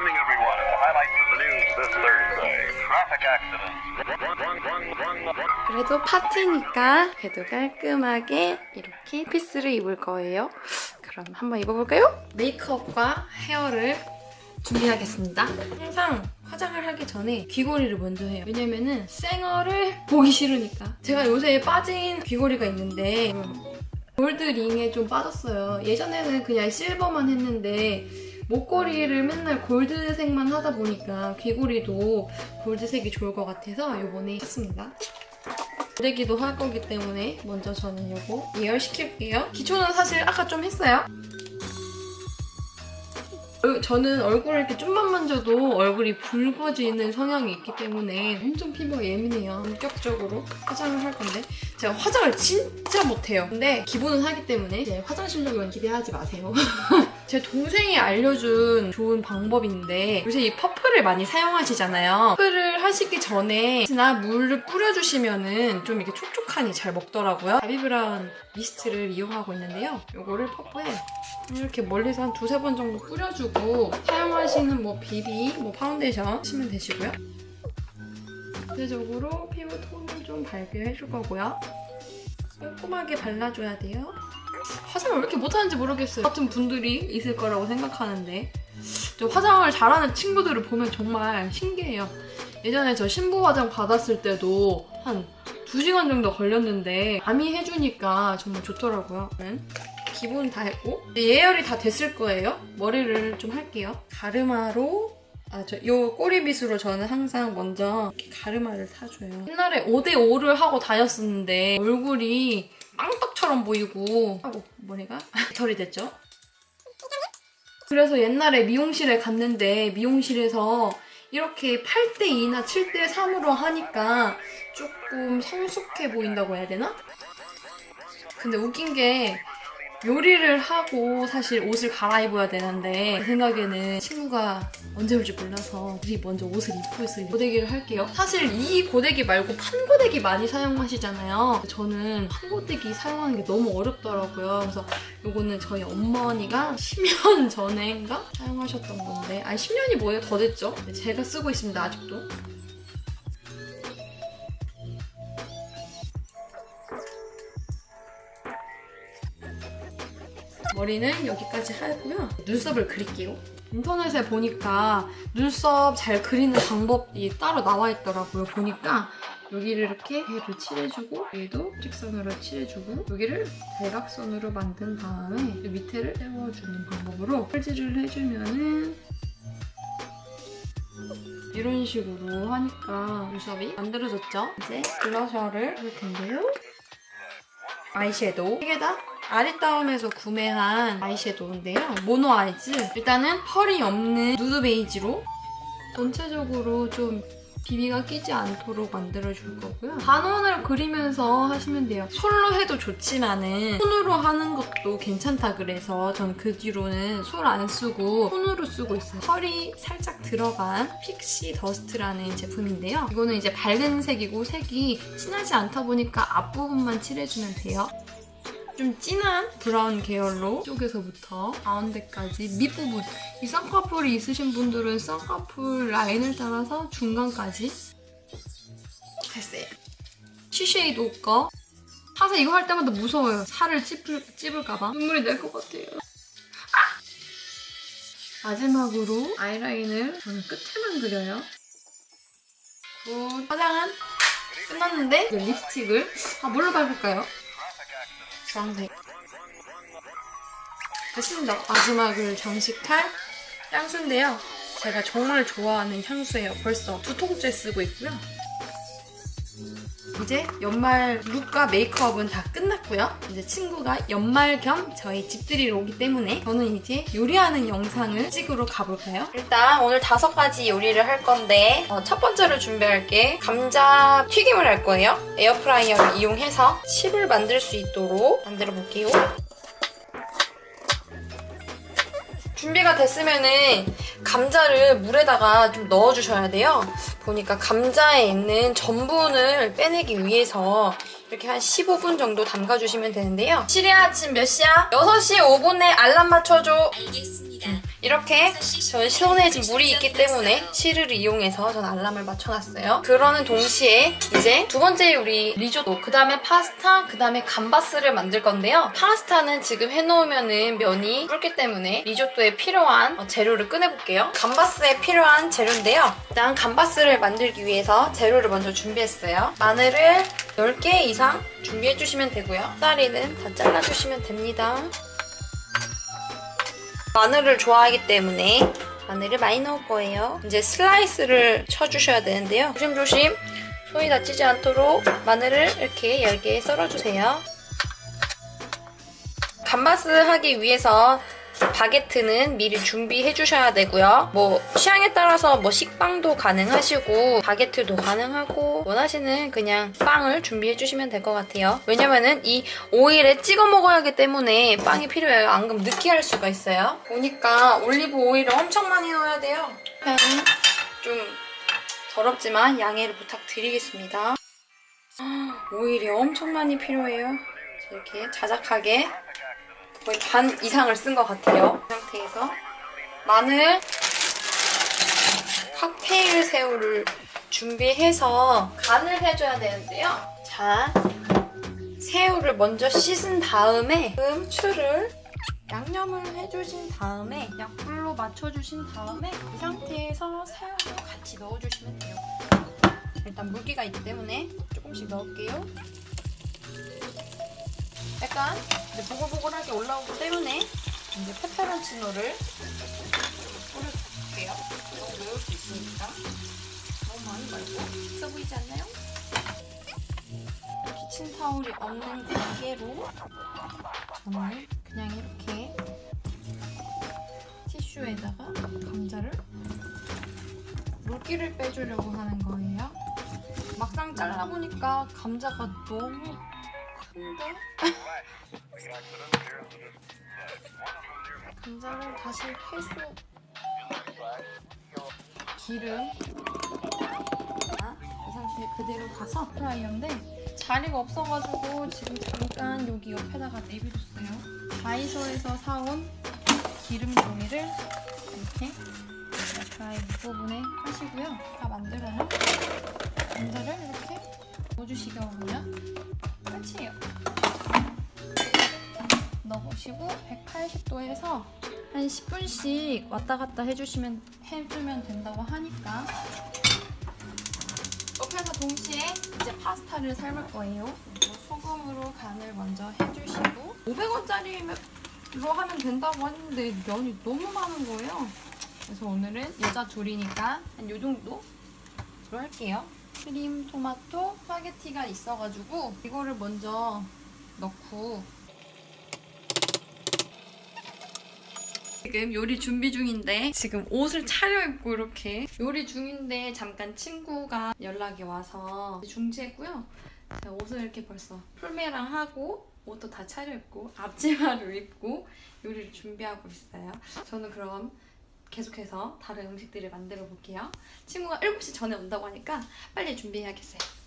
evening, everyone. Highlights of the news this Thursday. Traffic accidents. 그래도 파티니까 그래도 깔끔하게 이렇게 피스를 입을 거예요. 그럼 한번 입어볼까요? 메이크업과 헤어를 준비하겠습니다. 항상 화장을 하기 전에 귀걸이를 먼저 해요. 왜냐면은 쌩얼을 보기 싫으니까. 제가 요새 빠진 귀걸이가 있는데 골드 링에 좀 빠졌어요. 예전에는 그냥 실버만 했는데 목걸이를 맨날 골드색만 하다 보니까 귀걸이도 골드색이 좋을 것 같아서 요번에 샀습니다. 고데기도 할 거기 때문에 먼저 저는 요거 예열시킬게요. 기초는 사실 아까 좀 했어요. 얼- 저는 얼굴을 이렇게 좀만 만져도 얼굴이 붉어지는 성향이 있기 때문에 엄청 피부가 예민해요. 본격적으로 화장을 할 건데 제가 화장을 진짜 못해요. 근데 기본은 하기 때문에 화장 실력은 기대하지 마세요. 제 동생이 알려준 좋은 방법인데 요새 이 퍼플을 많이 사용하시잖아요. 퍼플을 하시기 전에 나 물을 뿌려주시면은 좀 이렇게 촉촉하니 잘 먹더라고요. 바비브라운 미스트를 이용하고 있는데요. 요거를 퍼프에 이렇게 멀리서 한 두세 번 정도 뿌려주고 사용하시는 뭐 비비, 뭐 파운데이션 하시면 되시고요. 전체적으로 피부 톤을 좀 밝게 해줄 거고요. 꼼꼼하게 발라줘야 돼요. 화장을 왜 이렇게 못하는지 모르겠어요. 같은 분들이 있을 거라고 생각하는데 저 화장을 잘하는 친구들을 보면 정말 신기해요. 예전에 저 신부 화장 받았을 때도 한 2시간 정도 걸렸는데 감이 해주니까 정말 좋더라고요. 기본 다 했고 예열이 다 됐을 거예요. 머리를 좀 할게요. 가르마로 아, 저, 요 꼬리빗으로 저는 항상 먼저 가르마를 사줘요. 옛날에 5대5를 하고 다녔었는데 얼굴이 빵떡처럼 보이고 하고 머리가 털이 됐죠. 그래서 옛날에 미용실에 갔는데 미용실에서 이렇게 8대2나 7대3으로 하니까 조금 성숙해 보인다고 해야 되나? 근데 웃긴 게 요리를 하고 사실 옷을 갈아입어야 되는데 제 생각에는 친구가 언제 올지 몰라서 우리 먼저 옷을 입고 있을 고데기를 할게요. 사실 이 고데기 말고 판고데기 많이 사용하시잖아요. 저는 판고데기 사용하는 게 너무 어렵더라고요. 그래서 요거는 저희 어머니가 10년 전인가 사용하셨던 건데 아니 10년이 뭐예요? 더 됐죠? 제가 쓰고 있습니다 아직도. 머리는 여기까지 하고요. 눈썹을 그릴게요. 인터넷에 보니까 눈썹 잘 그리는 방법이 따로 나와 있더라고요. 보니까 여기를 이렇게 해를 칠해주고 여기도 직선으로 칠해주고 여기를 대각선으로 만든 다음에 이 밑에를 세워주는 방법으로 펄질을 해주면은 이런 식으로 하니까 눈썹이 만들어졌죠? 이제 블러셔를 할 텐데요. 아이섀도우 이게 다 아리따움에서 구매한 아이섀도우인데요. 모노 아이즈. 일단은 펄이 없는 누드 베이지로 전체적으로 좀 비비가 끼지 않도록 만들어줄 거고요. 반원을 그리면서 하시면 돼요. 솔로 해도 좋지만은 손으로 하는 것도 괜찮다 그래서 전 그 뒤로는 솔 안 쓰고 손으로 쓰고 있어요. 펄이 살짝 들어간 픽시 더스트라는 제품인데요. 이거는 이제 밝은 색이고 색이 진하지 않다 보니까 앞부분만 칠해주면 돼요. 좀 진한 브라운 계열로 쪽에서부터 가운데까지 밑부분. 이 쌍꺼풀이 있으신 분들은 쌍꺼풀 라인을 따라서 중간까지. 됐어요. 쉬쉐이도 거 항상 이거 할 때마다 무서워요. 살을 찝을, 찝을까봐. 눈물이 날 것 같아요. 아! 마지막으로 아이라인을 저는 끝에만 그려요. 굿. 화장은 끝났는데 립스틱을 아 뭘로 밟을까요? 주황색. 됐습니다. 마지막을 장식할 향수인데요. 제가 정말 좋아하는 향수예요. 벌써 두 통째 쓰고 있고요. 이제 연말 룩과 메이크업은 다 끝났고요. 이제 친구가 연말 겸 저희 집들이로 오기 때문에 저는 이제 요리하는 영상을 찍으러 가볼까요? 일단 오늘 다섯 가지 요리를 할 건데 어, 첫 번째로 준비할 게 감자 튀김을 할 거예요. 에어프라이어를 이용해서 칩을 만들 수 있도록 만들어 볼게요. 준비가 됐으면은 감자를 물에다가 좀 넣어주셔야 돼요. 보니까 감자에 있는 전분을 빼내기 위해서 이렇게 한 15분 정도 담가주시면 되는데요. 시리아 지금 몇 시야? 6시 5분에 알람 맞춰줘. 알겠습니다. 이렇게 손에 지금 물이 있기 때문에 실을 이용해서 저는 알람을 맞춰놨어요. 그러는 동시에 이제 두 번째 우리 리조또, 그 다음에 파스타, 그 다음에 감바스를 만들 건데요. 파스타는 지금 해놓으면은 면이 붉기 때문에 리조또에 필요한 어, 재료를 꺼내볼게요. 감바스에 필요한 재료인데요. 일단 감바스를 만들기 위해서 재료를 먼저 준비했어요. 마늘을 10개 이상 준비해주시면 되고요. 쌀이는 다 잘라주시면 됩니다. 마늘을 좋아하기 때문에 마늘을 많이 넣을 거예요. 이제 슬라이스를 쳐주셔야 되는데요. 조심조심 손이 다치지 않도록 마늘을 이렇게 얇게 썰어주세요. 감바스 하기 위해서 바게트는 미리 준비해 주셔야 되고요. 뭐 취향에 따라서 뭐 식빵도 가능하시고 바게트도 가능하고 원하시는 그냥 빵을 준비해 주시면 될 것 같아요. 왜냐면은 이 오일에 찍어 먹어야 하기 때문에 빵이 필요해요. 안 그러면 느끼할 수가 있어요. 보니까 올리브 오일을 엄청 많이 넣어야 돼요. 그냥 좀 더럽지만 양해를 부탁드리겠습니다. 오일이 엄청 많이 필요해요. 이렇게 자작하게 거의 반 이상을 쓴 것 같아요. 이 상태에서 마늘, 칵테일 새우를 준비해서 간을 해줘야 되는데요. 자, 새우를 먼저 씻은 다음에 음추를 양념을 해주신 다음에 약불로 맞춰주신 다음에 이 상태에서 새우도 같이 넣어주시면 돼요. 일단 물기가 있기 때문에 조금씩 넣을게요. 약간 이제 보글보글하게 올라오기 때문에 이제 페페론치노를 뿌려줄게요. 매울 수 있으니까 너무 많이 말고 있어 보이지 않나요? 키친 타올이 없는 관계로 저는 그냥 이렇게 티슈에다가 감자를 물기를 빼주려고 하는 거예요. 막상 잘라보니까 감자가 너무 큰데? 감자를 다시 해수 기름. 자, 이 상태 그대로 가서 프라이어인데 자리가 없어가지고 지금 잠깐 여기 옆에다가 내비뒀어요. 다이소에서 사온 기름 종이를 이렇게 프라이 부분에 하시고요. 다 만들어요. 감자를 이렇게 넣어주시면 끝이에요 넣으시고 180도에서 한 10분씩 왔다 갔다 해주시면 해주면 된다고 하니까 옆에서 동시에 이제 파스타를 삶을 거예요. 소금으로 간을 먼저 해주시고 500원짜리로 하면 된다고 하는데 면이 너무 많은 거예요. 그래서 오늘은 여자 둘이니까 한 요 정도로 할게요. 크림, 토마토, 스파게티가 있어가지고 이거를 먼저 넣고 지금 요리 준비 중인데 지금 옷을 차려입고 이렇게 요리 중인데 잠깐 친구가 연락이 와서 중지했고요. 제가 옷을 이렇게 벌써 풀메랑 하고 옷도 다 차려입고 앞치마를 입고 요리를 준비하고 있어요. 저는 그럼 계속해서 다른 음식들을 만들어 볼게요. 친구가 7시 전에 온다고 하니까 빨리 준비해야겠어요.